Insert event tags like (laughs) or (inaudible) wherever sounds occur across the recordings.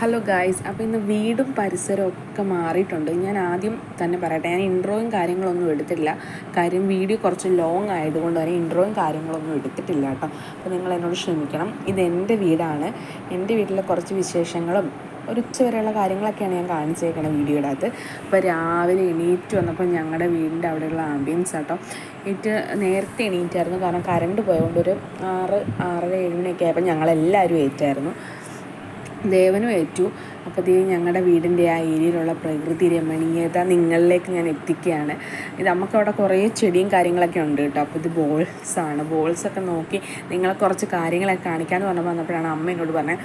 Hello guys അപ്പോൾ ഇന്ന് വീടും പരിസരവും ഒക്കെ മാറിയിട്ടുണ്ട്. ഞാൻ ആദ്യം തന്നെ പറയട്ടെ ഞാൻ ഇൻട്രോയും കാര്യങ്ങളൊന്നും എടുത്തിട്ടില്ല. കാര്യം വീഡിയോ കുറച്ച് ലോങ് ആയതുകൊണ്ട് തന്നെ ഇൻട്രോയും കാര്യങ്ങളൊന്നും എടുത്തിട്ടില്ല കേട്ടോ. അപ്പോൾ നിങ്ങൾ എന്നോട് ക്ഷമിക്കണം. ഇത് എന്റെ വീടാണ്. എന്റെ വീട്ടിലെ കുറച്ച് വിശേഷങ്ങളും ഒരു ഉച്ച വരെയുള്ള കാര്യങ്ങളൊക്കെയാണ് ഞാൻ കാണിച്ചേക്കണത് വീഡിയോയുടെ അകത്ത് അപ്പോൾ രാവിലെ എണീറ്റ് വന്നപ്പോൾ ഞങ്ങളുടെ വീടിന്റെ അവിടെയുള്ള ആംബിയൻസ് കേട്ടോ ഏറ്റവും നേരത്തെ എണീറ്റായിരുന്നു. കാരണം കറണ്ട് പോയതുകൊണ്ട് ഒരു ആറ് ആറര ഏഴ് മണിയൊക്കെ ആയപ്പോൾ ഞങ്ങളെല്ലാവരും ഏറ്റായിരുന്നു ദേവനും ഏറ്റു. ദേ ഞങ്ങളുടെ വീടിന്റെ ആ ഏരിയയിലുള്ള പ്രകൃതി രമണീയത നിങ്ങളിലേക്ക് ഞാൻ എത്തിക്കുകയാണ് ഇത് നമുക്കവിടെ കുറേ ചെടിയും കാര്യങ്ങളൊക്കെ ഉണ്ട് കേട്ടോ. അപ്പോൾ ഇത് ബോൾസാണ് ബോൾസൊക്കെ നോക്കി നിങ്ങളെ കുറച്ച് കാര്യങ്ങളൊക്കെ കാണിക്കാമെന്ന് പറഞ്ഞപ്പോൾ വന്നപ്പോഴാണ് അമ്മ എന്നോട് പറഞ്ഞത്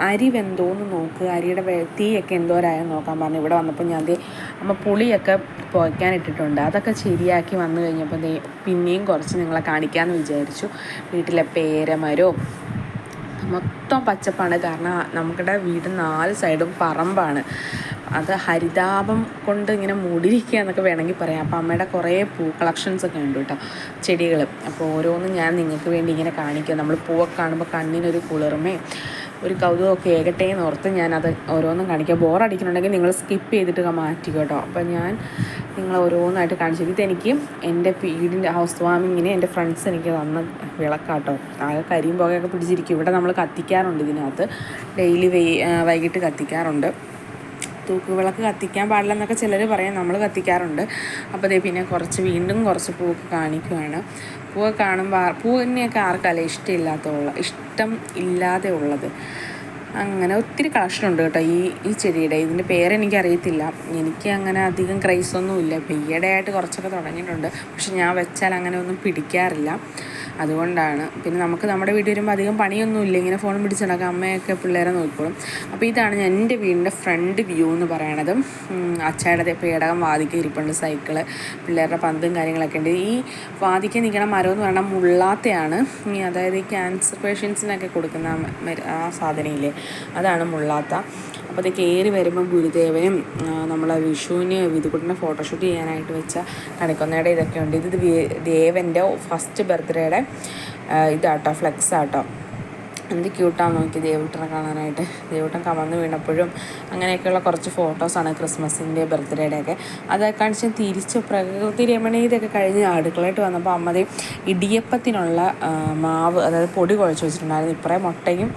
അരി വെന്തോന്ന് നോക്കുക അരിയുടെ തീയൊക്കെ എന്തോരായെന്ന് നോക്കാൻ പറഞ്ഞു ഇവിടെ വന്നപ്പോൾ ഞാൻ ദേ അമ്മ പുളിയൊക്കെ പുകയ്ക്കാനിട്ടിട്ടുണ്ട് അതൊക്കെ ശരിയാക്കി വന്നു കഴിഞ്ഞപ്പോൾ ദേ പിന്നെയും കുറച്ച് നിങ്ങളെ കാണിക്കാമെന്ന് വിചാരിച്ചു. വീട്ടിലെ പേരമരവും മൊത്തം പച്ചപ്പാണ്. കാരണം നമ്മുടെ വീട് നാല് സൈഡും പറമ്പാണ്. അത് ഹരിതാപം കൊണ്ട് ഇങ്ങനെ മൂടിയിരിക്കുക എന്നൊക്കെ വേണമെങ്കിൽ പറയാം. അപ്പോൾ അമ്മയുടെ കുറേ പൂ കളക്ഷൻസ് ഒക്കെ ഉണ്ട് കേട്ടോ. ചെടികൾ അപ്പോൾ ഓരോന്നും ഞാൻ നിങ്ങൾക്ക് വേണ്ടി ഇങ്ങനെ കാണിക്കുക നമ്മൾ പൂവൊക്കെ കാണുമ്പോൾ കണ്ണിനൊരു കുളിർമയും ഒരു കൗതുകമൊക്കെ ഏകട്ടെ എന്ന് ഓർത്ത് ഞാനത് ഓരോന്നും കാണിക്കുക ബോറടിക്കുന്നുണ്ടെങ്കിൽ നിങ്ങൾ സ്കിപ്പ് ചെയ്തിട്ട് മാറ്റി കേട്ടോ. അപ്പോൾ ഞാൻ നിങ്ങൾ ഓരോന്നായിട്ട് കാണിച്ചു. ഇതെനിക്ക് എന്റെ വീടിന്റെ ഹൗസ് വാമിങ്ങിന് എന്റെ ഫ്രണ്ട്സ് എനിക്ക് തന്ന വിളക്കാട്ടോ. ആകെ കരിയും പുകയൊക്കെ പിടിച്ചിരിക്കും. ഇവിടെ നമ്മൾ കത്തിക്കാറുണ്ട് ഇതിനകത്ത്. ഡെയിലി വൈകിട്ട് കത്തിക്കാറുണ്ട്. തൂക്കുവിളക്ക് കത്തിക്കാൻ പാടില്ല എന്നൊക്കെ ചിലർ പറയും. നമ്മൾ കത്തിക്കാറുണ്ട്. അപ്പോൾ അതേ പിന്നെ കുറച്ച് വീണ്ടും കുറച്ച് പൂക്ക് കാണിക്കുവാണ്. പൂവ് കാണുമ്പോൾ പൂവിനെയൊക്കെ ആർക്കല്ല ഇഷ്ടമില്ലാത്തുള്ള ഇഷ്ടം ഇല്ലാതെ ഉള്ളത്. അങ്ങനെ ഒത്തിരി കളക്ഷൻ ഉണ്ട് കേട്ടോ. ഈ ഈ ചെടിയുടെ. ഇതിന്റെ പേരെനിക്കറിയത്തില്ല എനിക്ക് അങ്ങനെ അധികം ക്രൈസൊന്നുമില്ല ഇപ്പം ഈയിടെയായിട്ട് കുറച്ചൊക്കെ തുടങ്ങിയിട്ടുണ്ട്. പക്ഷെ ഞാൻ വെച്ചാൽ അങ്ങനെ ഒന്നും പിടിക്കാറില്ല. അതുകൊണ്ടാണ്. പിന്നെ നമുക്ക് നമ്മുടെ വീട്ടിൽ വരുമ്പോൾ അധികം പണിയൊന്നുമില്ല ഇങ്ങനെ ഫോൺ പിടിച്ച് നടക്കാം. അമ്മയൊക്കെ പിള്ളേരെ നോക്കിക്കോളും. അപ്പോൾ ഇതാണ് ഞാൻ എന്റെ വീടിന്റെ ഫ്രണ്ട് വ്യൂ എന്ന് പറയണത്. അച്ചായുടെ പേടകം വാതിക്ക ഇരിപ്പുണ്ട്. സൈക്കിൾ പിള്ളേരുടെ പന്തും കാര്യങ്ങളൊക്കെ ഉണ്ട്. ഈ വാതിക്ക നിൽക്കണ മരം എന്ന് പറയുന്നത് മുള്ളാത്തയാണ്. അതായത് ഈ ക്യാൻസർ പേഷ്യൻസിനൊക്കെ കൊടുക്കുന്ന ആ സാധനയില്ലേ അതാണ് മുള്ളാത്ത. അപ്പോൾ അത് കയറി വരുമ്പോൾ ഗുരുദേവനും നമ്മളെ വിഷുവിന് വിധുക്കുട്ടിനെ ഫോട്ടോഷൂട്ട് ചെയ്യാനായിട്ട് വെച്ച കണിക്കൊന്നയുടെ ഇതൊക്കെ ഉണ്ട് ഇത് ദേവന്റെ ഫസ്റ്റ് ബർത്ത്ഡേയുടെ ഇതാട്ടോ ഫ്ലെക്സ് ആട്ടോ. എന്ത് ക്യൂട്ടാണ് നോക്കി ദേവൂട്ടനെ കാണാനായിട്ട്. ദേവൂട്ടൻ കമന്ന് വീണപ്പോഴും അങ്ങനെയൊക്കെയുള്ള കുറച്ച് ഫോട്ടോസാണ് ക്രിസ്മസിന്റെ ബർത്ത്ഡേയുടെ ഒക്കെ അതൊക്കെ കാണിച്ച് തിരിച്ച് പ്രകൃതി രമണീയതൊക്കെ കഴിഞ്ഞ് അടുക്കളയിട്ട് വന്നപ്പോൾ അമ്മതേ ഇടിയപ്പത്തിനുള്ള മാവ് അതായത് പൊടി കുഴച്ച് വെച്ചിട്ടുണ്ടായിരുന്നു. ഇപ്പറേ മുട്ടയും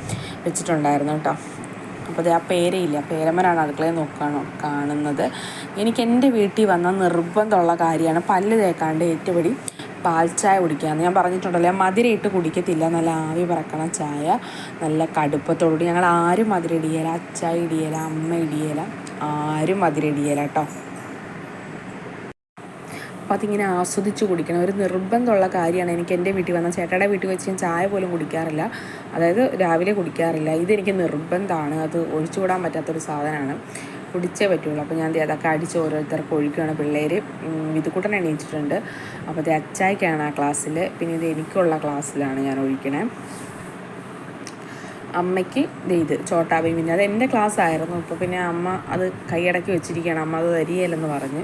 വെച്ചിട്ടുണ്ടായിരുന്നു കേട്ടോ. അപ്പോൾ ആ പേരയില്ല പേരമ്മനാണ് അടുക്കളയിൽ നോക്കുകയാണോ കാണുന്നത്. എനിക്ക് എന്റെ വീട്ടിൽ വന്ന നിർബന്ധമുള്ള കാര്യമാണ് പല്ല് തേക്കാണ്ട് ഏറ്റുപടി പാൽ ചായ ഞാൻ പറഞ്ഞിട്ടുണ്ടല്ലോ മധുര ഇട്ട് കുടിക്കത്തില്ല നല്ല ആവി പറക്കണ ചായ നല്ല കടുപ്പത്തോടുകൂടി. ഞങ്ങൾ ആരും മധുര ഇടിയല അച്ചായ ഇടിയല അമ്മ ഇടിയല ആരും മധുര ഇടിയല കേട്ടോ. അപ്പോൾ അതിങ്ങനെ ആസ്വദിച്ച് കുടിക്കണം. ഒരു നിർബന്ധമുള്ള കാര്യമാണ് എനിക്ക് എന്റെ വീട്ടിൽ വന്ന ചേട്ടയുടെ വീട്ടിൽ വെച്ച് ഞാൻ ചായ പോലും കുടിക്കാറില്ല. അതായത് രാവിലെ കുടിക്കാറില്ല. ഇതെനിക്ക് നിർബന്ധമാണ്. അത് ഒഴിച്ചുകൂടാൻ പറ്റാത്തൊരു സാധനമാണ്. കുടിച്ചേ പറ്റുള്ളൂ. അപ്പോൾ ഞാൻ അതൊക്കെ അടിച്ച് ഓരോരുത്തർക്ക് ഒഴിക്കുകയാണ്. പിള്ളേർ വിതുക്കുട്ടൻ എണീച്ചിട്ടുണ്ട് അപ്പോൾ അത് അച്ചായ്ക്കാണ് ആ ക്ലാസ്സിൽ. പിന്നെ ഇത് എനിക്കുള്ള ക്ലാസ്സിലാണ് ഞാൻ ഒഴിക്കണേ. അമ്മയ്ക്ക് ഇത് ചോട്ടാ ഭീമിന്റെ അത് എന്റെ ക്ലാസ് ആയിരുന്നു അപ്പോൾ പിന്നെ അമ്മ അത് കൈയടക്കി വെച്ചിരിക്കുകയാണ്. അമ്മ അത് തരികയില്ലെന്ന് പറഞ്ഞ്.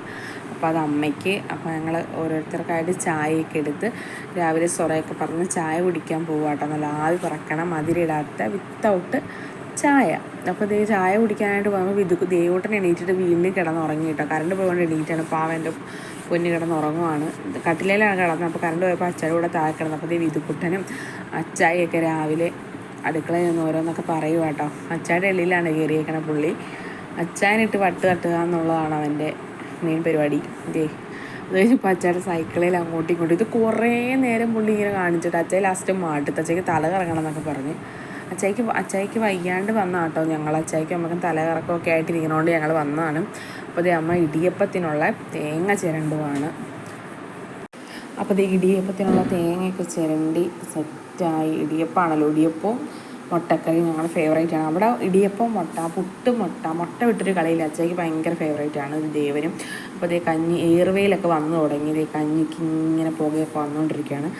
അപ്പോൾ അത് അമ്മയ്ക്ക് അപ്പോൾ ഞങ്ങൾ ഓരോരുത്തർക്കായിട്ട് ചായയൊക്കെ എടുത്ത് രാവിലെ സൊറയൊക്കെ പറഞ്ഞ് ചായ കുടിക്കാൻ പോവാട്ടോ. നല്ല ആവി പറക്കണം അതിരിടാത്ത വിത്തൗട്ട് ചായ. അപ്പോൾ ദേ ചായ കുടിക്കാനായിട്ട് പോകുമ്പോൾ വിതു ദേവോട്ടൻ എണീറ്റിട്ട് വീണ്ടും കിടന്നുറങ്ങി കേട്ടോ കറണ്ട് പോയതുകൊണ്ട് എണീറ്റാണ് പാവന്റെ പൊന്ന് കിടന്നുറങ്ങുവാണ്. കട്ടിലേലാണ് കിടന്നത്. അപ്പോൾ കറണ്ട് പോയപ്പോൾ അച്ചായ കൂടെ താഴെ കിടന്നു. അപ്പോൾ ദേ വിതുക്കുട്ടനും അച്ചായൊക്കെ രാവിലെ അടുക്കളയിൽ നിന്ന് ഓരോന്നൊക്കെ പറയുക കേട്ടോ അച്ചായുടെ എള്ളിലാണ് കയറിയേക്കണ പുള്ളി. അച്ചായനിട്ട് പട്ട് തട്ടുക എന്നുള്ളതാണ് അവന്റെ മെയിൻ പരിപാടി. ഇതേ അത് കഴിഞ്ഞപ്പോൾ അച്ചാന്റെ സൈക്കിളിൽ അങ്ങോട്ടും ഇങ്ങോട്ടും. ഇത് കുറേ നേരം പുള്ളി ഇങ്ങനെ കാണിച്ചിട്ട് അച്ചായി ലാസ്റ്റ് മാട്ടിട്ട് അച്ചായിക്ക് തല കറങ്ങണം എന്നൊക്കെ പറഞ്ഞ്. അച്ചായിക്ക് അച്ചായിക്ക് വയ്യാണ്ട് വന്ന കേട്ടോ ഞങ്ങൾ അച്ചായിക്ക് നമുക്ക് തലകറക്കമൊക്കെ ആയിട്ടിരിക്കണോണ്ട് ഞങ്ങൾ വന്നതാണ് അപ്പോൾ അതേ അമ്മ ഇടിയപ്പത്തിനുള്ള തേങ്ങ ചിരണ്ടുവാണ്. അപ്പോൾ ഇത് ഇടിയപ്പത്തിനുള്ള തേങ്ങയൊക്കെ ചിരണ്ടി സെറ്റായി ഇടിയപ്പമാണല്ലോ ഇടിയപ്പവും മുട്ടക്കറി ഞങ്ങളുടെ ഫേവറേറ്റ് ആണ്. അവിടെ ഇടിയപ്പം മുട്ട പുട്ട് മുട്ട മുട്ട വിട്ടൊരു കളിയിൽ അച്ഛയ്ക്ക് ഭയങ്കര ഫേവറേറ്റ് ആണ് ദേവനും. അപ്പോൾ ഇതേ കഞ്ഞി എയർവേയിലൊക്കെ വന്നു തുടങ്ങി. ഇതേ കഞ്ഞിക്ക് ഇങ്ങനെ പുകയൊക്കെ വന്നുകൊണ്ടിരിക്കുകയാണ്.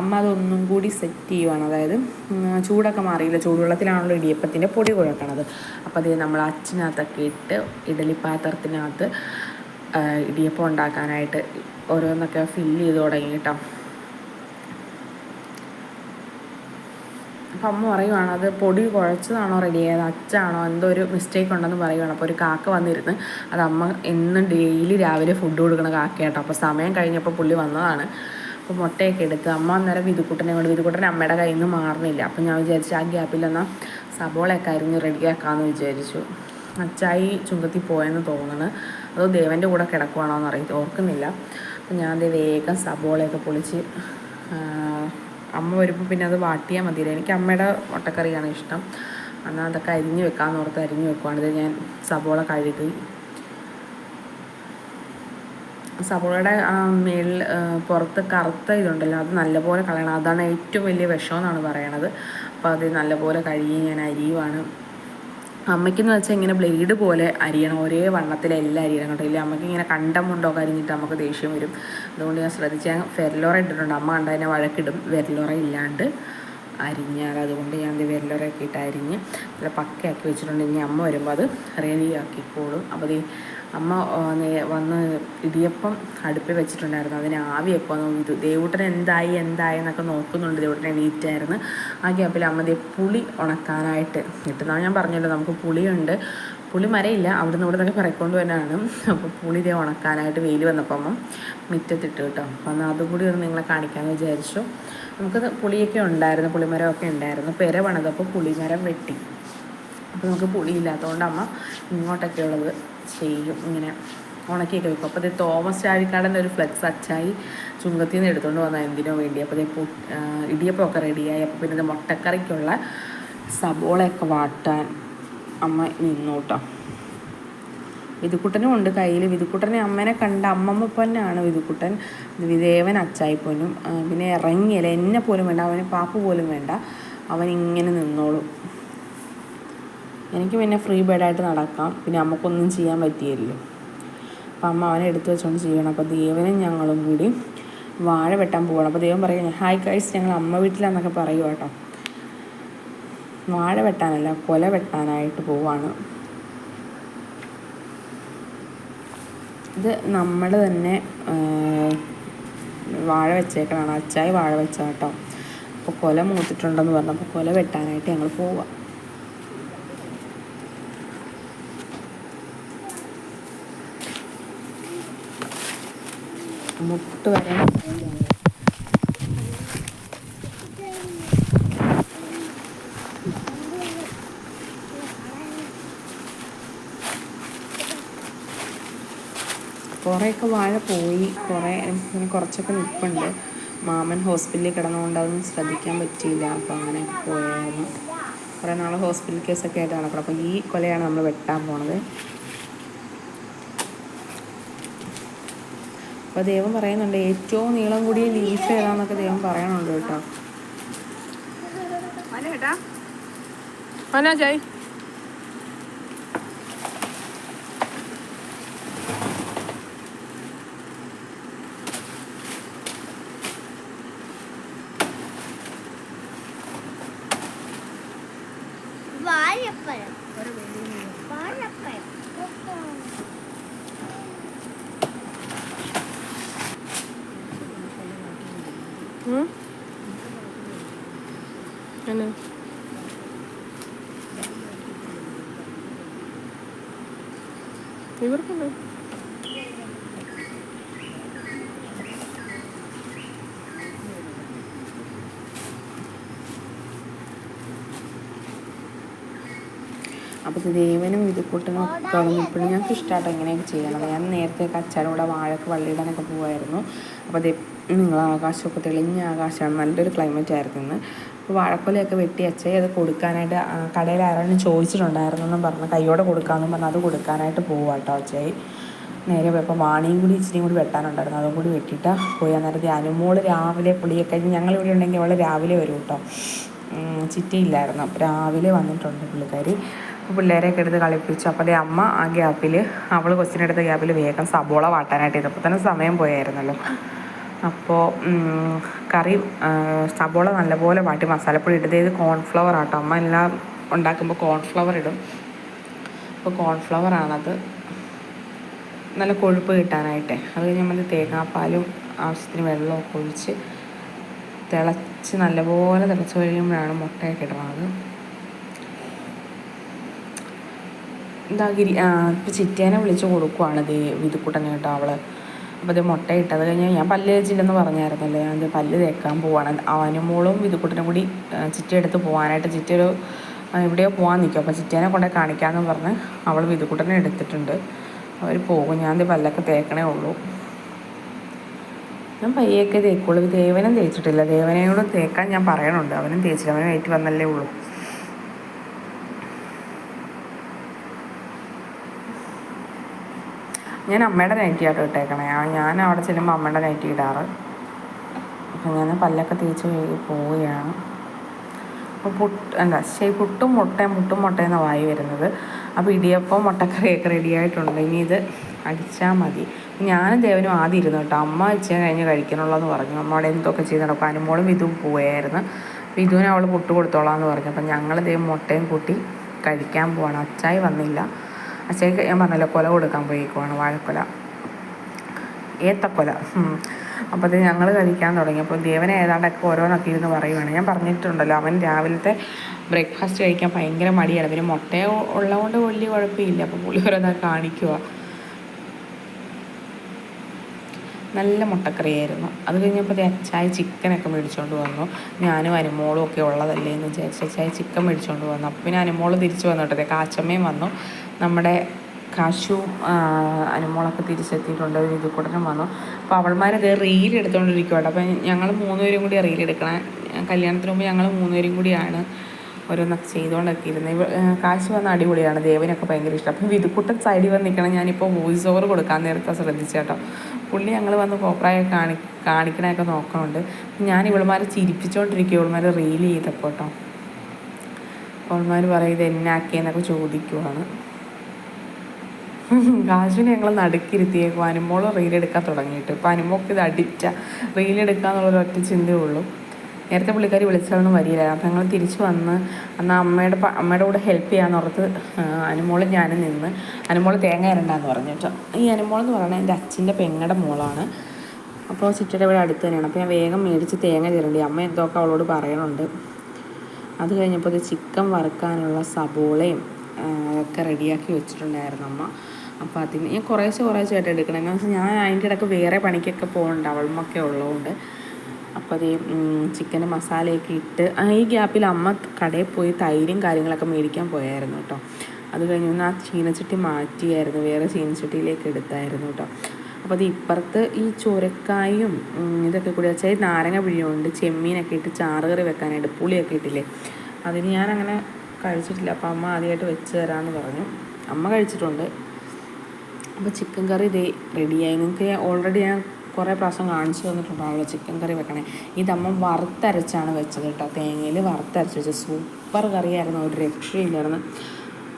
അമ്മ അതൊന്നും കൂടി സെറ്റ് ചെയ്യുവാണ്. അതായത് ചൂടൊക്കെ മാറിയില്ല. ചൂടുവെള്ളത്തിലാണല്ലോ ഇടിയപ്പത്തിന്റെ പൊടി കുഴക്കണത് അപ്പോൾ അതേ നമ്മൾ അച്ഛനകത്തൊക്കെ ഇട്ട് ഇഡലി പാത്രത്തിനകത്ത് ഇടിയപ്പം ഉണ്ടാക്കാനായിട്ട് ഓരോന്നൊക്കെ ഫില്ല് ചെയ്ത് തുടങ്ങി കേട്ടോ അപ്പം അമ്മ പറയുവാണ് അത് പൊടി കുഴച്ചതാണോ റെഡി ആയത്? അച്ചാണോ? എന്തോ ഒരു മിസ്റ്റേക്ക് ഉണ്ടെന്ന് പറയുവാണ്. അപ്പോൾ ഒരു കാക്ക വന്നിരുന്ന് അത് അമ്മ എന്നും ഡെയിലി രാവിലെ ഫുഡ് കൊടുക്കണ കാക്കയാട്ടോ. അപ്പോൾ സമയം കഴിഞ്ഞപ്പോൾ പുള്ളി വന്നതാണ്. അപ്പോൾ മുട്ടയൊക്കെ എടുത്ത് അമ്മ അന്നേരം വിതുക്കുട്ടനെ കൊണ്ട് വിതുക്കുട്ടനെ അമ്മയുടെ കയ്യിൽ നിന്ന് മാറുന്നില്ല അപ്പോൾ ഞാൻ വിചാരിച്ചു ആ ഗ്യാപ്പിൽ എന്നാൽ സബോളയൊക്കെ അരിഞ്ഞ് റെഡിയാക്കാമെന്ന് വിചാരിച്ചു. അച്ചായി ചുങ്കത്തി പോയെന്ന് തോന്നുന്നു. അതോ ദേവന്റെ കൂടെ കിടക്കുവാണോ എന്ന് അറിയ ഓർക്കുന്നില്ല. അപ്പം ഞാൻ അത് വേഗം സബോളയൊക്കെ പൊളിച്ച് അമ്മ വരുമ്പോൾ പിന്നെ അത് വാട്ടിയാൽ മതിയില്ല. എനിക്ക് അമ്മയുടെ മുട്ടക്കറിയാണ് ഇഷ്ടം. എന്നാൽ അതൊക്കെ അരിഞ്ഞ് വെക്കാമെന്ന് ഓർത്ത് അരിഞ്ഞ് വെക്കുവാണിത് ഞാൻ സബോള കഴുകി. സബോളയുടെ മേളിൽ പുറത്ത് കറുത്ത ഇതുണ്ടല്ലോ അത് നല്ലപോലെ കളയണം. അതാണ് ഏറ്റവും വലിയ വിഷമെന്നാണ് പറയണത്. അപ്പോൾ അത് നല്ലപോലെ കഴുകി ഞാൻ അരിയുവാണ്. അമ്മയ്ക്കെന്ന് വെച്ചാൽ ഇങ്ങനെ ബ്ലേഡ് പോലെ അരിയണം. ഒരേ വണ്ണത്തിൽ എല്ലാം അരിയണം കേട്ടോ. ഇല്ല അമ്മയ്ക്ക് ഇങ്ങനെ കണ്ടമുണ്ടൊക്കെ കരിഞ്ഞിട്ട് നമുക്ക് ദേഷ്യം വരും. അതുകൊണ്ട് ഞാൻ ശ്രദ്ധിച്ച് ഞാൻ വെരലോറ ഇട്ടിട്ടുണ്ട്. അമ്മ കണ്ടതിനെ വഴക്കിടും. വെരലോറ ഇല്ലാണ്ട് അരിഞ്ഞാൽ അതുകൊണ്ട് ഞാൻ ഇത് വെരലോറയൊക്കെ ഇട്ട് അരിഞ്ഞ് നല്ല പക്കയാക്കി വെച്ചിട്ടുണ്ട്. ഇനി അമ്മ വരുമ്പോൾ അത് റെഡിയാക്കിക്കോളും അപ്പോൾ അമ്മ വന്ന് ഇടിയപ്പം അടുപ്പിൽ വെച്ചിട്ടുണ്ടായിരുന്നു. അതിന് ആവിയൊക്കെ ഇത് ദേവൂട്ടൻ എന്തായി എന്തായി എന്നൊക്കെ നോക്കുന്നുണ്ട്. ദേവൂട്ടനെ വീറ്റായിരുന്നു ആ ഗ്യാപ്പിൽ അമ്മ ദേ പുളി ഉണക്കാനായിട്ട് ഇട്ടതാണ് ഞാൻ പറഞ്ഞല്ലോ നമുക്ക് പുളിയുണ്ട്. പുളി മരയില്ല. അവിടുന്ന് ഇവിടെ നിന്നൊക്കെ പറയിക്കൊണ്ട് തന്നെയാണ് അപ്പോൾ പുളി ദേ ഉണക്കാനായിട്ട് വെയിൽ വന്നപ്പോൾ അമ്മ മിറ്റത്തിട്ട് കേട്ടോ. അപ്പോൾ എന്നാൽ അതുകൂടി ഒന്ന് നിങ്ങളെ കാണിക്കാമെന്ന് വിചാരിച്ചു. നമുക്ക് പുളിയൊക്കെ ഉണ്ടായിരുന്നു പുളിമരമൊക്കെ ഉണ്ടായിരുന്നു. പെര പണിതപ്പോൾ പുളിമരം വെട്ടി. അപ്പോൾ നമുക്ക് പുളിയില്ലാത്തതുകൊണ്ട് അമ്മ ഇങ്ങോട്ടൊക്കെ ഉള്ളത് ചെയ്യും ഇങ്ങനെ ഉണക്കിയൊക്കെ വെക്കും. അപ്പോൾ അത് തോമസ് ചാഴിക്കാടന്റെ ഒരു ഫ്ലെക്സ് അച്ചായി ചുങ്കത്തിൽ നിന്ന് എടുത്തുകൊണ്ട് വന്നാൽ എന്തിനോ വേണ്ടി. അപ്പോൾ ഇത് ഇടിയപ്പമൊക്കെ റെഡിയായി. അപ്പോൾ പിന്നെ ഇത് മുട്ടക്കറിക്കുള്ള സബോളയൊക്കെ വാട്ടാൻ അമ്മ നിന്നോട്ടോ. കേട്ടോ വിധുക്കുട്ടനും ഉണ്ട് കയ്യിൽ വിധുക്കുട്ടനെ അമ്മനെ കണ്ട അമ്മമ്മ പൊന്നാണ് വിധുക്കുട്ടൻ വിദേവൻ അച്ചായിപ്പൊന്നും പിന്നെ. ഇറങ്ങിയല്ല എന്നെ പോലും വേണ്ട അവന് പാപ്പ് പോലും വേണ്ട. അവൻ ഇങ്ങനെ നിന്നോളും. എനിക്ക് പിന്നെ ഫ്രീ ബേഡായിട്ട് നടക്കാം. പിന്നെ നമുക്കൊന്നും ചെയ്യാൻ പറ്റിയല്ലോ. അപ്പം അമ്മ അവനെ എടുത്തു വെച്ചുകൊണ്ട് ചെയ്യണം. അപ്പോൾ ദേവനും ഞങ്ങളും കൂടി വാഴ വെട്ടാൻ പോകണം അപ്പോൾ ദൈവം പറയും ഹായ് കൈസ് ഞങ്ങൾ അമ്മ വീട്ടിലാന്നൊക്കെ പറയുക കേട്ടോ. വാഴ വെട്ടാനല്ല കൊല വെട്ടാനായിട്ട് പോവാണ്. ഇത് നമ്മൾ തന്നെ വാഴ വെച്ചേക്കണാണ്. അച്ചായി വാഴ വെച്ച കേട്ടോ അപ്പോൾ കൊല മൂത്തിട്ടുണ്ടെന്ന് പറഞ്ഞപ്പോൾ കൊല വെട്ടാനായിട്ട് ഞങ്ങൾ പോവാം. മുട്ട് വരെ. കുറേയൊക്കെ വാഴ പോയി. കുറേ കുറച്ചൊക്കെ നിൽപ്പുണ്ട് മാമൻ ഹോസ്പിറ്റലിൽ കിടന്നുകൊണ്ട് അതൊന്നും ശ്രദ്ധിക്കാൻ പറ്റിയില്ല. അപ്പോൾ അങ്ങനെ പോയായിരുന്നു. കുറേ നാൾ ഹോസ്പിറ്റൽ കേസൊക്കെ ആയിട്ട് നടക്കണം അപ്പോൾ ഈ കൊലയാണ് നമ്മൾ വെട്ടാൻ പോണത്. അപ്പോൾ ദൈവം പറയുന്നുണ്ട് ഏറ്റവും നീളം കൂടിയ ലീഫ് ഏതാന്നൊക്കെ ദൈവം പറയണുണ്ട് കേട്ടോ. ജയ്. എന്നാ na. അപ്പോൾ ദേവനും വിധുക്കൂട്ടനും തുടങ്ങി ഇപ്പോഴും ഞങ്ങൾക്ക് ഇഷ്ടമായിട്ട് എങ്ങനെയൊക്കെ ചെയ്യണം ഞാൻ നേരത്തെ കച്ചാലും കൂടെ വാഴക്ക് വള്ളിയിടാനൊക്കെ പോകുമായിരുന്നു അപ്പോൾ അതേ നിങ്ങൾ ആകാശമൊക്കെ തെളിഞ്ഞ ആകാശമാണ്. നല്ലൊരു ക്ലൈമറ്റ് ആയിരുന്നു ഇന്ന്. അപ്പോൾ വാഴക്കൊലയൊക്കെ വെട്ടി അച്ഛയെ അത് കൊടുക്കാനായിട്ട് കടയിൽ ആരാണ് ചോദിച്ചിട്ടുണ്ടായിരുന്നു എന്നും പറഞ്ഞ്. കൈയോടെ കൊടുക്കാമെന്നും പറഞ്ഞ്. അത് കൊടുക്കാനായിട്ട് പോകുക കേട്ടോ അച്ഛയെ. നേരെ പോയപ്പോൾ വാണിയും കൂടി ഇച്ചിരി കൂടി വെട്ടാനുണ്ടായിരുന്നു. അതും കൂടി വെട്ടിയിട്ട് പോയി. അന്നേരം അനുമോൾ രാവിലെ പുളിയൊക്കെ ഞങ്ങളിവിടെ ഉണ്ടെങ്കിൽ അവൾ രാവിലെ വരും കേട്ടോ. ചിറ്റിയില്ലായിരുന്നു അപ്പോൾ രാവിലെ വന്നിട്ടുണ്ട് പുള്ളിക്കാരി. പിള്ളേരെയൊക്കെ എടുത്ത് കളിപ്പിച്ചു. അപ്പോൾ അതേ അമ്മ ആ ഗ്യാപ്പിൽ അവൾ കൊച്ചിനെടുത്ത ഗ്യാപ്പിൽ വേഗം സബോള വാട്ടാനായിട്ട് ചെയ്തപ്പോൾ തന്നെ സമയം പോയായിരുന്നല്ലോ. അപ്പോൾ കറി സബോള നല്ലപോലെ വാട്ടി മസാലപ്പൊടി ഇട്ടത് ഇത് കോൺഫ്ലവർ ആട്ടോ. അമ്മ എല്ലാം ഉണ്ടാക്കുമ്പോൾ കോൺഫ്ലവർ ഇടും. അപ്പോൾ കോൺഫ്ലവർ ആണത്. നല്ല കൊഴുപ്പ് കിട്ടാനായിട്ട്. അത് കഴിഞ്ഞ് നമ്മൾ തേങ്ങാപ്പാലും ആവശ്യത്തിന് വെള്ളമൊക്കെ ഒഴിച്ച് തിളച്ച് നല്ലപോലെ തിളച്ച് കഴിയുമ്പോഴാണ് മുട്ടയൊക്കെ ഇടുന്നത് എന്താ ഗിരി ഇപ്പം ചിറ്റേനെ വിളിച്ച് കൊടുക്കുവാണ് ഇത് വിതുക്കുട്ടനെ കേട്ടോ അവൾ. അപ്പോൾ ഇത് മുട്ട ഇട്ടത് കഴിഞ്ഞ് ഞാൻ പല്ല് തേച്ചില്ലെന്ന് പറഞ്ഞായിരുന്നല്ലോ ഞാൻ പല്ല് തേക്കാൻ പോവാണ്. അവനും മോളും വിതുക്കുട്ടനും കൂടി ചിറ്റ എടുത്ത് പോകാനായിട്ട് ചിറ്റ ഒരു എവിടെയോ പോകാൻ നിൽക്കും. അപ്പോൾ ചിറ്റേനെ കൊണ്ടേ കാണിക്കാമെന്ന് പറഞ്ഞ് അവൾ വിതുക്കുട്ടനെ എടുത്തിട്ടുണ്ട്. അവർ പോകും. ഞാൻ പല്ലൊക്കെ തേക്കണേ ഉള്ളൂ. ഞാൻ പയ്യൊക്കെ തേക്കുള്ളൂ. ദേവനും തേച്ചിട്ടില്ല. ദേവനെയോട് തേക്കാൻ ഞാൻ പറയണുണ്ട്. അവനും തേച്ചില്ല. അവനും വന്നല്ലേ ഉള്ളൂ. ഞാൻ അമ്മയുടെ നൈറ്റി ആട്ടോ ഇട്ടേക്കണേ. ഞാൻ അവിടെ ചെല്ലുമ്പോൾ അമ്മയുടെ നൈറ്റി ഇടാറ്. അപ്പം ഞാൻ പല്ലൊക്കെ തേച്ച് കഴുകി പോവുകയാണ്. അപ്പോൾ പുട്ട് അല്ല ശരി പുട്ടും മുട്ടയും മുട്ടും മുട്ടയും എന്നാണ് വായി വരുന്നത്. അപ്പോൾ ഇടിയപ്പം മുട്ടക്കറിയൊക്കെ റെഡി ആയിട്ടുണ്ട്. ഇനി ഇത് അടിച്ചാൽ മതി. ഞാനും ദേവനും ആദ്യം ഇരുന്നു കേട്ടോ. അമ്മ വെച്ച് കഴിഞ്ഞ് കഴിക്കണുള്ളതെന്ന് പറഞ്ഞു. അമ്മ അവിടെ എന്തൊക്കെ ചെയ്ത് നടക്കും. അനുമോളും ഇതും പോയായിരുന്നു ഇതുവിനെ അവൾ പുട്ട് കൊടുത്തോളാം എന്ന് പറഞ്ഞു. അപ്പം ഞങ്ങൾ ദൈവം മുട്ടയും കൂട്ടി കഴിക്കാൻ പോവാണ്. അച്ചായി വന്നില്ല. അച്ചായിക്ക് ഞാൻ പറഞ്ഞല്ലോ കൊല കൊടുക്കാൻ പോയിക്കുവാണ് വാഴക്കൊല. ഏത്തക്കൊല. അപ്പോൾ ഞങ്ങൾ കഴിക്കാൻ തുടങ്ങി അപ്പോൾ ദേവനെ ഏതാണ്ടൊക്കെ ഓരോന്നൊക്കെ ഇരുന്ന് പറയുവാണ്. ഞാൻ പറഞ്ഞിട്ടുണ്ടല്ലോ അവൻ രാവിലത്തെ ബ്രേക്ക്ഫാസ്റ്റ് കഴിക്കാൻ ഭയങ്കര മടിയാണ്. പിന്നെ മുട്ട ഉള്ളതുകൊണ്ട് വലിയ കുഴപ്പമില്ല. അപ്പോൾ പുള്ളി ഓരോന്നാ കാണിക്കുക നല്ല മുട്ടക്കറിയായിരുന്നു. അത് കഴിഞ്ഞപ്പോൾ അച്ചായ ചിക്കനൊക്കെ മേടിച്ചുകൊണ്ട് വന്നു. ഞാനും അനുമോളും ഒക്കെ ഉള്ളതല്ലേ എന്ന് വിചാരിച്ച് അച്ചായ ചിക്കൻ മേടിച്ചുകൊണ്ട് വന്നു. അപ്പോൾ പിന്നെ അനുമോൾ തിരിച്ചു വന്നു കേട്ടോ. കാച്ചമ്മയും വന്നു. നമ്മുടെ കാശുവും ആ, അനുമോളൊക്കെ തിരിച്ചെത്തിയിട്ടുണ്ട്. ഒരു ഇതുകൂടനും വന്നു. അപ്പോൾ അവൾമാർ ഇത് റീൽ എടുത്തുകൊണ്ടിരിക്കുവാട്ടോ അപ്പം ഞങ്ങൾ മൂന്നുപേരും കൂടി റീൽ എടുക്കണേ. കല്യാണത്തിന് മുമ്പ് ഞങ്ങൾ മൂന്നുപേരും കൂടിയാണ് ഓരോന്നൊക്കെ ചെയ്തുകൊണ്ടൊക്കെ ഇരുന്നത് ഇവ കാശ് വന്ന അടിപൊളിയാണ്. ദേവനൊക്കെ ഭയങ്കര ഇഷ്ടം. അപ്പം വിധുക്കുട്ടൻ സൈഡിൽ വന്ന് നിൽക്കണം ഞാനിപ്പോൾ വോയിസ് ഓവർ കൊടുക്കാൻ നേരത്തെ ശ്രദ്ധിച്ചേട്ടോ. പുള്ളി ഞങ്ങൾ വന്ന് കോപ്രായ കാണി കാണിക്കണമൊക്കെ നോക്കണുണ്ട്. ഞാൻ ഇവളുമാരെ ചിരിപ്പിച്ചുകൊണ്ടിരിക്കും ഇവളുമാർ റീൽ ചെയ്തപ്പോട്ടോ. അവൾമാർ പറയും ഇത് എന്നാക്കിയെന്നൊക്കെ ചോദിക്കുവാണ്. (laughs) കാശുവിനെ ഞങ്ങൾ നടുക്കിരുത്തിയേക്കും അനുമോൾ റീലെടുക്കാൻ തുടങ്ങിയിട്ട്. ഇപ്പം അനുമോക്ക് ഇത് അഡിക്റ്റ റീലെടുക്കുക എന്നുള്ളൊരു ഒറ്റ ചിന്തയേ ഉള്ളൂ. നേരത്തെ പുള്ളിക്കാരി വിളിച്ചതൊന്നും വരില്ല അപ്പം ഞങ്ങൾ തിരിച്ചു വന്ന് അന്ന് അമ്മയുടെ അമ്മയുടെ കൂടെ ഹെൽപ്പ് ചെയ്യാന്ന് ഓർത്ത് അനുമോൾ ഞാൻ നിന്ന്. അനുമോൾ തേങ്ങ ഇരണ്ടാന്ന് പറഞ്ഞു കേട്ടോ. ഈ അനുമോൾ എന്ന് പറയുന്നത് എന്റെ അച്ഛന്റെ പെങ്ങടെ മോളാണ്. അപ്പോൾ ചിറ്റയുടെ ഇവിടെ അടുത്ത് തന്നെയാണ്. അപ്പോൾ ഞാൻ വേഗം മേടിച്ച് തേങ്ങ ചിരണ്ടി. അമ്മ എന്തൊക്കെ അവളോട് പറയണുണ്ട്. അത് കഴിഞ്ഞപ്പോൾ ഇത് ചിക്കൻ വറുക്കാനുള്ള സബോളയും ഒക്കെ റെഡിയാക്കി വെച്ചിട്ടുണ്ടായിരുന്നു അമ്മ. അപ്പോൾ അതിന് ഞാൻ കുറേശ്ശെ കുറേശ്ശെ ആയിട്ട് എടുക്കണം. എന്ന് വെച്ചാൽ ഞാൻ അതിന്റെ ഇടയ്ക്ക് വേറെ പണിക്കൊക്കെ പോകണ്ട അവളുമൊക്കെ ഉള്ളതുകൊണ്ട് അപ്പോൾ അത് ചിക്കൻ മസാലയൊക്കെ ഇട്ട് ഈ ഗ്യാപ്പിൽ അമ്മ കടയിൽ പോയി തൈരും കാര്യങ്ങളൊക്കെ മേടിക്കാൻ പോയായിരുന്നു കേട്ടോ. അത് കഴിഞ്ഞ് ഒന്ന് ആ ചീനച്ചട്ടി മാറ്റിയായിരുന്നു വേറെ ചീനച്ചട്ടിയിലേക്ക് എടുത്തായിരുന്നു കേട്ടോ. അപ്പോൾ അത് ഇപ്പുറത്ത് ഈ ചുരക്കായും ഇതൊക്കെ കൂടി വെച്ചാൽ നാരങ്ങ പിഴിയുണ്ട് ചെമ്മീനൊക്കെ ഇട്ട് ചാറുകറി വെക്കാനായിട്ട് പുളിയൊക്കെ ഇട്ടില്ലേ. അതിന് അങ്ങനെ കഴിച്ചിട്ടില്ല. അപ്പോൾ അമ്മ ആദ്യമായിട്ട് വെച്ച് തരാമെന്ന് പറഞ്ഞു. അമ്മ കഴിച്ചിട്ടുണ്ട്. അപ്പോൾ ചിക്കൻ കറി ഇതേ റെഡിയായി നിങ്ങൾക്ക് ഓൾറെഡി ഞാൻ കുറേ പ്രാവശ്യം കാണിച്ചു തന്നിട്ടുണ്ടാവുള്ളൂ ചിക്കൻ കറി വെക്കണേ. ഇതമ്മ വറുത്തരച്ചാണ് വെച്ചത് കേട്ടോ. തേങ്ങയിൽ വറുത്തരച്ച് വെച്ചത് സൂപ്പർ കറിയായിരുന്നു. ഒരു രക്ഷയില്ലായിരുന്നു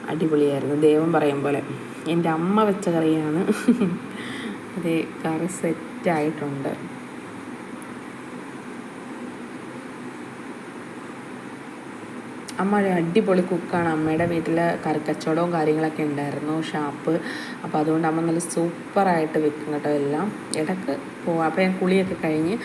അടിപൊളിയായിരുന്നു. ദൈവം പറയും പോലെ. എന്റെ അമ്മ വെച്ച കറിയാണ്. (laughs) അതേ കറി സെറ്റായിട്ടുണ്ട് അമ്മ ഒരു അടിപൊളി കുക്കാണ്. അമ്മയുടെ വീട്ടിൽ കറിക്കച്ചവടവും കാര്യങ്ങളൊക്കെ ഉണ്ടായിരുന്നു ഷാപ്പ്. അപ്പോൾ അതുകൊണ്ട് അമ്മ നല്ല സൂപ്പറായിട്ട് വെക്കും കേട്ടോ എല്ലാം. ഇടയ്ക്ക് പോവാം. അപ്പോൾ ഞാൻ കുളിയൊക്കെ കഴിഞ്ഞ്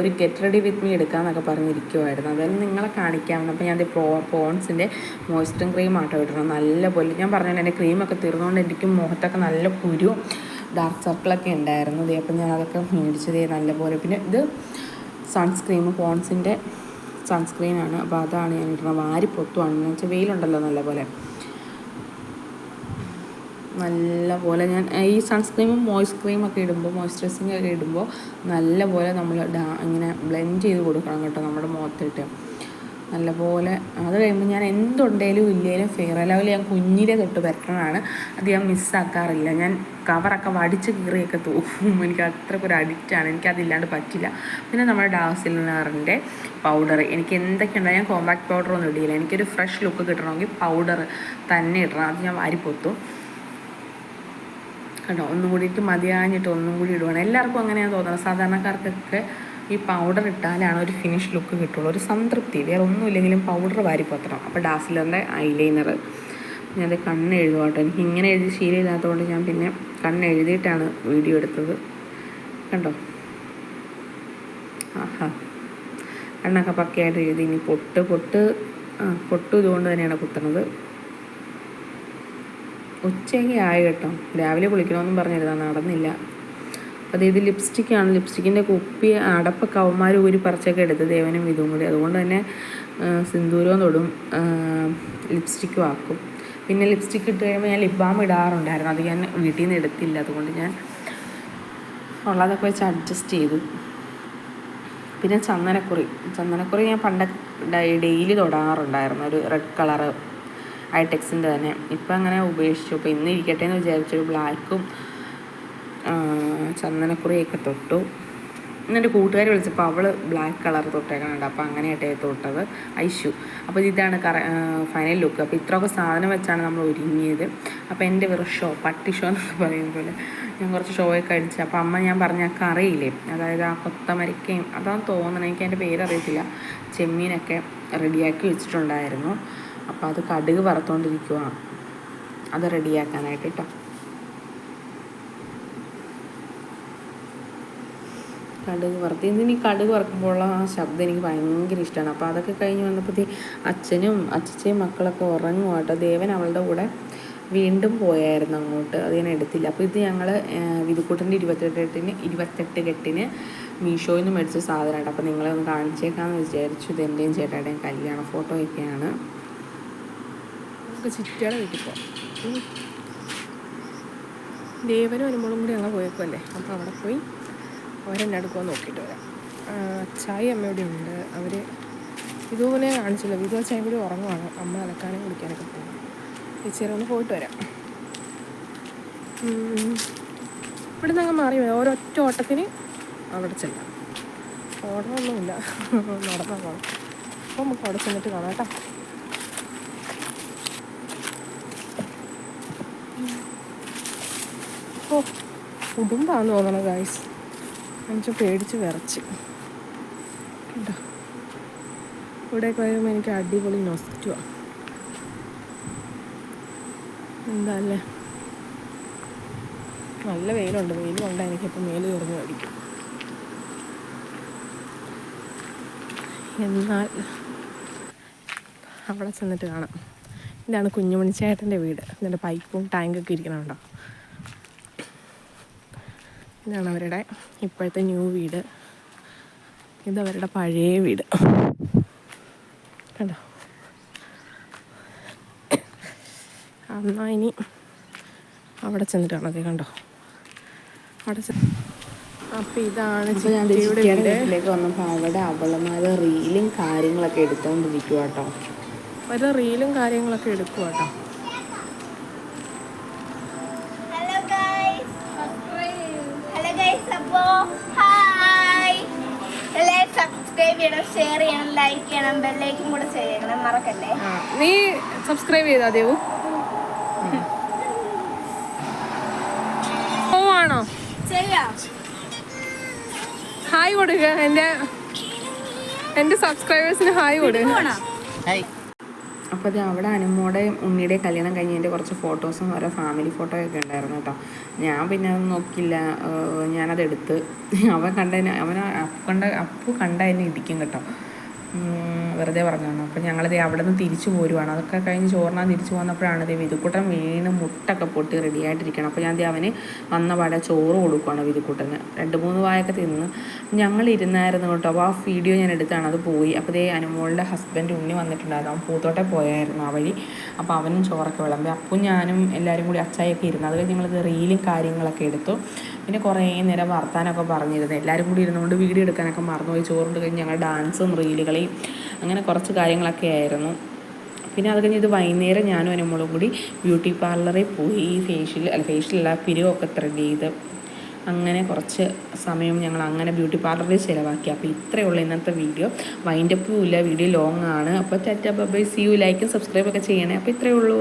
ഒരു ഗെറ്റ് റെഡി വിത്ത് മീ എടുക്കാമെന്നൊക്കെ പറഞ്ഞിരിക്കുമായിരുന്നു അതായത് നിങ്ങളെ കാണിക്കാമെന്ന്. അപ്പോൾ ഞാൻ പ്രോ പോൺസിന്റെ മോയ്സ്ചറിങ് ക്രീം ആട്ടോ ഇടണം നല്ല പോലെ ഞാൻ പറഞ്ഞു എന്റെ ക്രീമൊക്കെ തീർന്നുകൊണ്ട് എനിക്ക് മുഖത്തൊക്കെ നല്ല കുരു ഡാർക്ക് സർക്കിളൊക്കെ ഉണ്ടായിരുന്നു. ദേ അപ്പം ഞാൻ അതൊക്കെ മേടിച്ചതേ നല്ല പോലെ. പിന്നെ ഇത് സൺസ്ക്രീം പോൺസിന്റെ സൺസ്ക്രീനാണ് അപ്പോൾ അതാണ് ഞാൻ ഇടുന്നത്. വാരി പൊത്തുവാണ് എന്ന് വെച്ചാൽ വെയിലുണ്ടല്ലോ നല്ല പോലെ നല്ല പോലെ ഞാൻ ഈ സൺസ്ക്രീമും മോയ്സ് ഒക്കെ ഇടുമ്പോൾ മോയ്സ്ചറൈസിങ് ഒക്കെ ഇടുമ്പോൾ നല്ല പോലെ നമ്മൾ ഡാ ഇങ്ങനെ ബ്ലെൻഡ് ചെയ്ത് കൊടുക്കണം കേട്ടോ നമ്മുടെ മുഖത്തിട്ട്. നല്ല പോലെ അത് കഴിയുമ്പോൾ ഞാൻ എന്തുണ്ടെങ്കിലും ഇല്ലെങ്കിലും ഫെയർ ലെവൽ ഞാൻ കുഞ്ഞിലെ തൊട്ട് പറ്റണതാണ്. അത് ഞാൻ മിസ്സാക്കാറില്ല ഞാൻ കവറൊക്കെ വടിച്ച് കീറിയൊക്കെ തൂക്കും. എനിക്ക് അത്രയ്ക്ക് ഒരു അഡിക്റ്റാണ് എനിക്കതില്ലാണ്ട് പറ്റില്ല. പിന്നെ നമ്മുടെ ഡാസിലിനറിന്റെ പൗഡർ എനിക്ക് എന്തൊക്കെയുണ്ടോ ഞാൻ കോമ്പാക്ട് പൗഡർ ഒന്നും ഇടിയില്ല എനിക്കൊരു ഫ്രഷ് ലുക്ക് കിട്ടണമെങ്കിൽ പൗഡർ തന്നെ ഇടണം. അത് ഞാൻ വാരിപ്പൊത്തും. കണ്ടോ? ഒന്നും കൂടിയിട്ട് മതിയാഞ്ഞിട്ട് ഒന്നും കൂടി ഇടുവാണ്. എല്ലാവർക്കും അങ്ങനെയാണ് തോന്നുന്നത് സാധാരണക്കാർക്കൊക്കെ ഈ പൗഡർ ഇട്ടാലാണ് ഒരു ഫിനിഷ് ലുക്ക് കിട്ടുള്ളൂ. ഒരു സംതൃപ്തി വേറെ ഒന്നും ഇല്ലെങ്കിലും പൗഡർ വാരി പൊത്തണം അപ്പോൾ ഡാസിലറിന്റെ ഐലൈനർ ഞാനത് കണ്ണ് എഴുതുവാട്ടോ എനിക്ക് ഇങ്ങനെ എഴുതി ശീലമില്ലാത്തതുകൊണ്ട് ഞാൻ പിന്നെ കണ്ണ് എഴുതിയിട്ടാണ് വീഡിയോ എടുത്തത്. കണ്ടോ? ആഹാ. കണ്ണൊക്കെ പക്കയായിട്ട് എഴുതി. ഇനി പൊട്ട് പൊട്ട് ആ പൊട്ട് ഇതുകൊണ്ട് തന്നെയാണ് കുത്തണത്. ഉച്ചയൊക്കെ ആയി കേട്ടോ. രാവിലെ കുളിക്കണമെന്നും പറഞ്ഞിരുന്നാൽ നടന്നില്ല. ഇത് ലിപ്സ്റ്റിക്കാണ് ലിപ്സ്റ്റിക്കിന്റെ കുപ്പി അടപ്പൊക്കെ അവന്മാർ ഊരി പറിച്ചൊക്കെ എടുത്ത് ദേവനും ഇതും കൂടി. അതുകൊണ്ട് തന്നെ സിന്ദൂരവും തൊടും ലിപ്സ്റ്റിക്കും ആക്കും പിന്നെ ലിപ്സ്റ്റിക്ക് ഇട്ട് കഴിയുമ്പോൾ ഞാൻ ലിപ് ബാം ഇടാറുണ്ടായിരുന്നു. അത് ഞാൻ വീട്ടിൽ നിന്ന് എടുത്തില്ല. അതുകൊണ്ട് ഞാൻ ഉള്ളതൊക്കെ വെച്ച് അഡ്ജസ്റ്റ് ചെയ്തു. പിന്നെ ചന്ദനക്കുറി. ചന്ദനക്കുറി ഞാൻ പണ്ട് ഡെയിലി തൊടാറുണ്ടായിരുന്നു. ഒരു റെഡ് കളറ് ഐടെക്സിന്റെ തന്നെ. ഇപ്പം അങ്ങനെ ഉപേക്ഷിച്ചു. അപ്പോൾ ഇന്ന് ഇരിക്കട്ടെ എന്ന് വിചാരിച്ചൊരു ബ്ലാക്കും ചന്ദനക്കുറിയൊക്കെ തൊട്ടു. എന്റെ കൂട്ടുകാരി വിളിച്ചപ്പോൾ അവൾ ബ്ലാക്ക് കളർ തൊട്ടേക്കണുണ്ട്. അപ്പോൾ അങ്ങനെയായിട്ട് തൊട്ടത്. ഐഷു അപ്പോൾ ഇതാണ് കറ ഫൈനൽ ലുക്ക് അപ്പോൾ ഇത്രയൊക്കെ സാധനം വെച്ചാണ് നമ്മൾ ഒരുങ്ങിയത്. അപ്പോൾ എന്റെ വെറും ഷോ പട്ടി ഷോ എന്നൊക്കെ പറയുന്ന പോലെ ഞാൻ കുറച്ച് ഷോയൊക്കെ അടിച്ച്. അപ്പോൾ അമ്മ ഞാൻ പറഞ്ഞ ആ കറിയില്ലേ അതായത് ആ കൊത്തമരിക്കയും അതാണ് തോന്നണം എനിക്ക് അതിന്റെ പേരറിയത്തില്ല ചെമ്മീനൊക്കെ റെഡിയാക്കി വെച്ചിട്ടുണ്ടായിരുന്നു. അപ്പോൾ അത് കടുക് പറത്തോണ്ടിരിക്കുവാണ് അത് റെഡിയാക്കാനായിട്ട് കേട്ടോ കടുക് വറുത്ത്. ഇതിന് കടുക് വറുക്കുമ്പോഴുള്ള ആ ശബ്ദം എനിക്ക് ഭയങ്കര ഇഷ്ടമാണ്. അപ്പോൾ അതൊക്കെ കഴിഞ്ഞ് വന്നപ്പോഴത്തേ അച്ഛനും അച്ഛച്ചയും മക്കളൊക്കെ ഉറങ്ങും കേട്ടോ. ദേവൻ അവളുടെ കൂടെ വീണ്ടും പോയായിരുന്നു അങ്ങോട്ട്. അത് ഞാൻ എടുത്തില്ല. അപ്പോൾ ഇത് ഞങ്ങൾ വിധുക്കൂട്ടന്റെ ഇരുപത്തെട്ടെട്ടിന് ഇരുപത്തെട്ട് കെട്ടിന് മീഷോയിൽ നിന്ന് മേടിച്ച സാധനമാണ്. അപ്പോൾ നിങ്ങളെ ഒന്ന് കാണിച്ചേക്കാമെന്ന് വിചാരിച്ചു. ഇത് എന്റെയും ചേട്ടായുടെയും കല്യാണ ഫോട്ടോയൊക്കെയാണ്. നമുക്ക് ചിറ്റയുടെ വീട്ടിൽ പോകാം. ദേവനും അനുമോളും കൂടി ഞങ്ങൾ പോയേക്കുമല്ലേ അപ്പോൾ അവിടെ പോയി അവരെന്നെ അടുക്കുവാൻ നോക്കിയിട്ട് വരാം. അച്ചായി അമ്മ ഇവിടെ ഉണ്ട് അവർ ഇതുപോലെ കാണിച്ചില്ല. വിധു ചായ ഇവിടെ ഉറങ്ങുവാണ്. അമ്മ അലക്കാനും കുളിക്കാനൊക്കെ പോകും. ഇച്ചിരി ഒന്ന് പോയിട്ട് വരാം. ഇവിടെ നിന്ന് മാറി വരാം. ഓരോറ്റ ഓട്ടത്തിന് അവിടെ ചെല്ലാം. ഓടണമൊന്നുമില്ല. നടന്നാൽ പോകണം അപ്പോൾ നമുക്ക് അവിടെ ചെന്നിട്ട് കാണാം കേട്ടോ. ഓ കുടുംബാന്ന് തോന്നണം ഗായ്സ് എന്നുവെച്ചാൽ പേടിച്ച് വിറച്ച്. കേട്ടോ ഇവിടെയൊക്കെ വരുമ്പോൾ എനിക്ക് അടിപൊളി നൊസ്റ്റുവാ. എന്താ അല്ലേ നല്ല വെയിലുണ്ട്. വെയിൽ കൊണ്ട് എനിക്കിപ്പോൾ മേൽ തുറന്ന് മേടിക്കും. എന്നാൽ അവിടെ ചെന്നിട്ട് കാണാം. ഇതാണ് കുഞ്ഞുമണിച്ചേട്ടന്റെ വീട്. ഇതിന്റെ പൈപ്പും ടാങ്കൊക്കെ ഇരിക്കണുണ്ടോ ഇതാണ് അവരുടെ ഇപ്പോഴത്തെ ന്യൂ വീട്. ഇത് അവരുടെ പഴയ വീട്. കണ്ടോ? എന്നാൽ ഇനി അവിടെ ചെന്നിട്ട് കാണാതെ കണ്ടോ? അവിടെ അപ്പൊ അപ്പം ഇതാണ് വീട്ടിലേക്ക് വന്നപ്പോൾ അവിടെ അവളമാരെ റീലും കാര്യങ്ങളൊക്കെ എടുത്തുകൊണ്ടിരിക്കുക കേട്ടോ അവരുടെ റീലും കാര്യങ്ങളൊക്കെ എടുക്കുക കേട്ടോ ചെയ്യണം ഷെയർ ചെയ്യണം ലൈക്ക് ചെയ്യണം ബെല്ലൈക്കും കൂടെ ചെയ്യണം മറക്കല്ലേ? നീ സബ്സ്ക്രൈബ് ചെയ്താ ദേവു? ചെയ്യാം. ഹായ് കൊടുക്ക എന്റെ എന്റെ സബ്സ്ക്രൈബേഴ്സിന് ഹായ് കൊടുക്കണം അപ്പോൾ അത് അവിടെ അനുമോടെ ഉണ്ണിയുടെ കല്യാണം കഴിഞ്ഞതിന്റെ കുറച്ച് ഫോട്ടോസും ഓരോ ഫാമിലി ഫോട്ടോയൊക്കെ ഉണ്ടായിരുന്നു കേട്ടോ. ഞാൻ പിന്നെ അത് നോക്കില്ല ഞാനതെടുത്ത്. അവൻ കണ്ടതിന് അവൻ അപ്പു കണ്ട അപ്പു കണ്ടതിന് ഇടിക്കും കേട്ടോ. വെറുതെ പറഞ്ഞതാണ്. അപ്പോൾ ഞങ്ങളത് അവിടെ നിന്ന് തിരിച്ചു പോരുവാണ്. അതൊക്കെ കഴിഞ്ഞ് ചോറിനാൻ തിരിച്ചു പോന്നപ്പോഴാണ് ദേ വിതുക്കുട്ടൻ വീണ് മുട്ടൊക്കെ പൊട്ടി റെഡി ആയിട്ടിരിക്കണം അപ്പോൾ ഞാൻ അവന് വന്ന പാടെ ചോറ് കൊടുക്കുവാണ് വിതുക്കൂട്ടന്. രണ്ട് മൂന്ന് വായൊക്കെ തിന്ന് ഞങ്ങൾ ഇരുന്നായിരുന്നു കേട്ടോ. അപ്പോൾ ആ വീഡിയോ ഞാൻ എടുത്താണ്. അത് പോയി. അപ്പോൾ ദേ അനുമോളുടെ ഹസ്ബൻഡ് ഉണ്ണി വന്നിട്ടുണ്ടായിരുന്നു. അവൻ പൂത്തോട്ടെ പോയായിരുന്നു ആ വഴി. അപ്പോൾ അവനും ചോറൊക്കെ വിളമ്പി. അപ്പം ഞാനും എല്ലാവരും കൂടി അച്ചായൊക്കെ ഇരുന്നു. അത് കഴിഞ്ഞ് ഞങ്ങളിത് റീലും കാര്യങ്ങളൊക്കെ എടുത്തു. പിന്നെ കുറേ നേരം വർത്താനമൊക്കെ പറഞ്ഞിരുന്നു. എല്ലാവരും കൂടി ഇരുന്നുകൊണ്ട് വീഡിയോ എടുക്കാനൊക്കെ മറന്നുപോയി. ചോറുണ്ട് കഴിഞ്ഞ് ഞങ്ങൾ ഡാൻസും റീലുകളെയും അങ്ങനെ കുറച്ച് കാര്യങ്ങളൊക്കെ ആയിരുന്നു. പിന്നെ അത് കഴിഞ്ഞ് ഇത് വൈകുന്നേരം ഞാനും അനുമോളും കൂടി ബ്യൂട്ടി പാർലറിൽ പോയി. ഫേഷ്യൽ അല്ല ഫേഷ്യലല്ല പിരിവൊക്കെ ത്രെഡ് ചെയ്ത് അങ്ങനെ കുറച്ച് സമയം ഞങ്ങൾ അങ്ങനെ ബ്യൂട്ടി പാർലറിൽ ചിലവാക്കി. അപ്പോൾ ഇത്രയേ ഉള്ളൂ ഇന്നത്തെ വീഡിയോ. വൈൻഡപ്പും ഇല്ല. വീഡിയോ ലോങ് ആണ്. അപ്പോൾ ടാറ്റ ബൈ സി യു ലൈക്കും സബ്സ്ക്രൈബൊക്കെ ചെയ്യണേ. അപ്പോൾ ഇത്രയേ ഉള്ളൂ.